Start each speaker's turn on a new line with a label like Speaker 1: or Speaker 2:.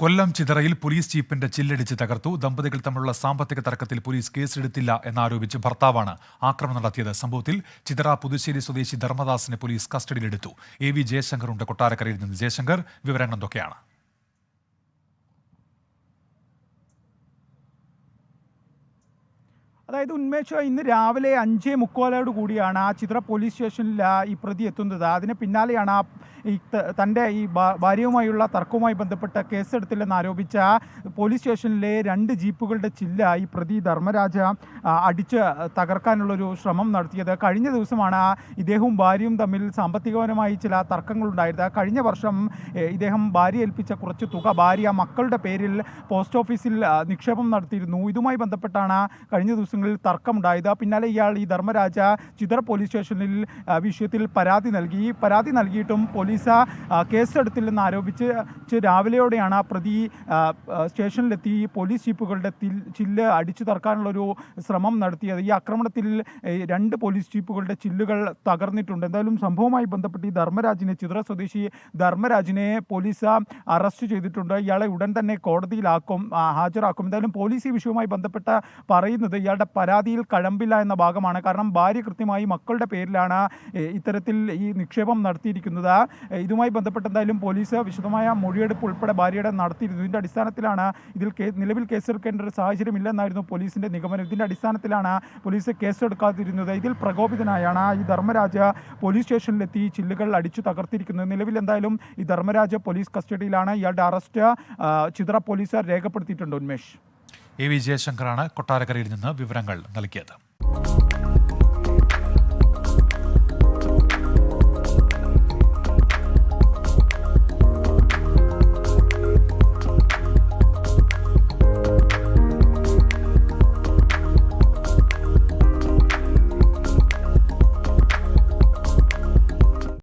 Speaker 1: കൊല്ലം ചിതറയിൽ police ജീപ്പിന്റെ ചില്ലടിച്ച് തകർത്തു. ദമ്പതികൾ തമ്മിലുള്ള സാമ്പത്തിക തർക്കത്തിൽ പോലീസ് കേസെടുത്തില്ല എന്നാരോപിച്ച് ഭർത്താവാണ് ആക്രമണം നടത്തിയത്. സംഭവത്തിൽ ചിതറ പുതുശ്ശേരി സ്വദേശി ധർമ്മദാസിനെ പോലീസ് കസ്റ്റഡിയിലെടുത്തു. എ വി ജയശങ്കറുണ്ട് കൊട്ടാരക്കരയിൽ നിന്ന്. ജയശങ്കർ വിവരങ്ങൾ എന്തൊക്കെയാണ്?
Speaker 2: അതായത് ഉന്മേഷ ഇന്ന് രാവിലെ അഞ്ചേ മുക്കോലോട് കൂടിയാണ് ആ ചിത്ര പോലീസ് സ്റ്റേഷനിൽ ഈ പ്രതി എത്തുന്നത്. അതിന് പിന്നാലെയാണ് ആ ഈ തന്റെ ഈ ഭാര്യയുമായുള്ള തർക്കവുമായി ബന്ധപ്പെട്ട കേസെടുത്തില്ലെന്ന് ആരോപിച്ച പോലീസ് സ്റ്റേഷനിലെ രണ്ട് ജീപ്പുകളുടെ ചില്ല ഈ പ്രതി ധർമ്മരാജ അടിച്ച് തകർക്കാനുള്ളൊരു ശ്രമം നടത്തിയത്. കഴിഞ്ഞ ദിവസമാണ് ഇദ്ദേഹവും ഭാര്യയും തമ്മിൽ സാമ്പത്തികപരമായി ചില തർക്കങ്ങളുണ്ടായിരുന്നത്. കഴിഞ്ഞ വർഷം ഇദ്ദേഹം ഭാര്യ ഏൽപ്പിച്ച കുറച്ച് തുക ഭാര്യ മക്കളുടെ പേരിൽ പോസ്റ്റ് ഓഫീസിൽ നിക്ഷേപം നടത്തിയിരുന്നു. ഇതുമായി ബന്ധപ്പെട്ടാണ് കഴിഞ്ഞ ദിവസങ്ങളിൽ തർക്കമുണ്ടായത്. പിന്നാലെ ഇയാൾ ഈ ധർമ്മരാജ ചിതർ പോലീസ് സ്റ്റേഷനിൽ വിഷയത്തിൽ പരാതി നൽകി. പരാതി നൽകിയിട്ടും പോലീസ് കേസെടുത്തില്ലെന്ന് ആരോപിച്ച് രാവിലെയോടെയാണ് പ്രതി സ്റ്റേഷനിലെത്തി പോലീസ് ജീപ്പുകളുടെ തിൽ- ചില്ല് അടിച്ചു തറക്കാനുള്ളൊരു ശ്രമം നടത്തിയത്. ഈ ആക്രമണത്തിൽ രണ്ട് പോലീസ് ജീപ്പുകളുടെ ചില്ലുകൾ തകർന്നിട്ടുണ്ട്. എന്തായാലും സംഭവവുമായി ബന്ധപ്പെട്ട് ഈ ധർമ്മരാജിനെ ചിത്ര സ്വദേശി ധർമ്മരാജിനെ പോലീസ് അറസ്റ്റ് ചെയ്തിട്ടുണ്ട്. ഇയാളെ ഉടൻ തന്നെ കോടതിയിലാക്കും ഹാജരാക്കും. എന്തായാലും പോലീസ് ഈ വിഷയവുമായി ബന്ധപ്പെട്ട് പറയുന്നത് ഇയാളുടെ പരാതിയിൽ കഴമ്പില്ല എന്ന ഭാഗമാണ്. കാരണം ഭാര്യ കൃത്യമായി മക്കളുടെ പേരിലാണ് ഇത്തരത്തിൽ ഈ നിക്ഷേപം നടത്തിയിരിക്കുന്നത്. ഇതുമായി ബന്ധപ്പെട്ട് എന്തായാലും പോലീസ് വിശദമായ മൊഴിയെടുപ്പ് ഉൾപ്പെടെ ഭാര്യയുടെ നടത്തിയിരുന്നു. ഇതിന്റെ അടിസ്ഥാനത്തിലാണ് ഇതിൽ നിലവിൽ കേസെടുക്കേണ്ട ഒരു സാഹചര്യം ഇല്ലെന്നായിരുന്നു പോലീസിന്റെ നിഗമനം. ഇതിന്റെ അടിസ്ഥാനത്തിലാണ് പോലീസ് കേസെടുക്കാതിരുന്നത്. ഇതിൽ പ്രകോപിതനായാണ് ഈ ധർമ്മരാജ പോലീസ് സ്റ്റേഷനിലെത്തി ചില്ലുകൾ അടിച്ചു തകർത്തിരിക്കുന്നത്. നിലവിൽ എന്തായാലും ഈ ധർമ്മരാജ പോലീസ് കസ്റ്റഡിയിലാണ് ഇയാളുടെ അറസ്റ്റ് ചിത്ര പോലീസ് രേഖപ്പെടുത്തിയിട്ടുണ്ട് ഉന്മേഷ്.
Speaker 1: എ വി ജയശങ്കറാണ് കൊട്ടാരക്കരയിൽ നിന്ന് വിവരങ്ങൾ നൽകിയത്